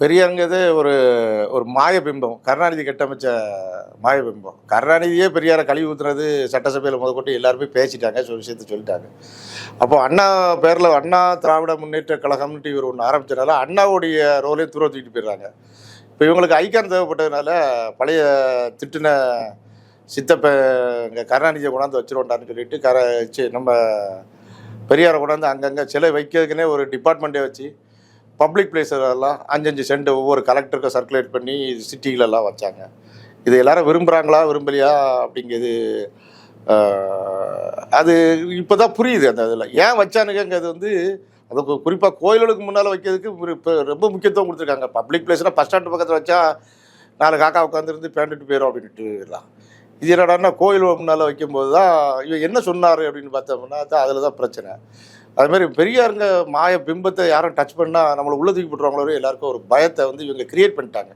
பெரியாருங்கிறது ஒரு ஒரு மாயபிம்பம். கருணாநிதி கட்டமைச்ச மாயபிம்பம். கருணாநிதியே பெரியாரை கழிவு ஊத்துனது சட்டசபையில் முதற்கொண்டு எல்லாருமே பேசிட்டாங்க சொல் விஷயத்த சொல்லிட்டாங்க. அப்போது அண்ணா பேரில் அண்ணா திராவிட முன்னேற்ற கழகம்னு இவர் ஒன்று ஆரம்பிச்சதுனால அண்ணாவுடைய ரோலையும் தூர தூக்கிட்டு போயிடுறாங்க. இப்போ இவங்களுக்கு ஐக்கான் தேவைப்பட்டதுனால பழைய திட்டின சித்தப்ப இங்கே கருணாநிதியை கொண்டாந்து வச்சிருவோண்டான்னு சொல்லிட்டு கர சி நம்ம பெரியாரை கொண்டாந்து அங்கங்கே சிலை வைக்கிறதுக்குனே ஒரு டிபார்ட்மெண்ட்டே வச்சு பப்ளிக் பிளேஸெல்லாம் அஞ்சஞ்சு சென்ட் ஒவ்வொரு கலெக்டருக்கும் சர்க்குலேட் பண்ணி சிட்டிகளெல்லாம் வச்சாங்க. இது எல்லாரும் விரும்புகிறாங்களா விரும்பலையா அப்படிங்கிறது அது இப்போ தான் புரியுது அந்த இதில். ஏன் வச்சானுங்கிறது வந்து அது குறிப்பாக கோயில்களுக்கு முன்னால் வைக்கிறதுக்கு இப்போ ரொம்ப முக்கியத்துவம் கொடுத்துருக்காங்க. பப்ளிக் பிளேஸ்னால் பஸ் ஸ்டாண்டு பக்கத்தில் வச்சா நாலு காக்கா உட்காந்துருந்து பேண்டுட்டு போயிடும் அப்படின்ட்டு எல்லாம் இது என்னடான்னா கோயில் முன்னால் வைக்கும்போது தான் இவன் என்ன சொன்னார் அப்படின்னு பார்த்தோம்னா தான் அதில் தான் பிரச்சனை. அது மாதிரி பெரியாருங்க மாய பிம்பத்தை யாரும் டச் பண்ணால் நம்மளை உள்ள தூக்கி போட்டுருவாங்களோ எல்லாருக்கும் ஒரு பயத்தை வந்து இவங்க கிரியேட் பண்ணிட்டாங்க.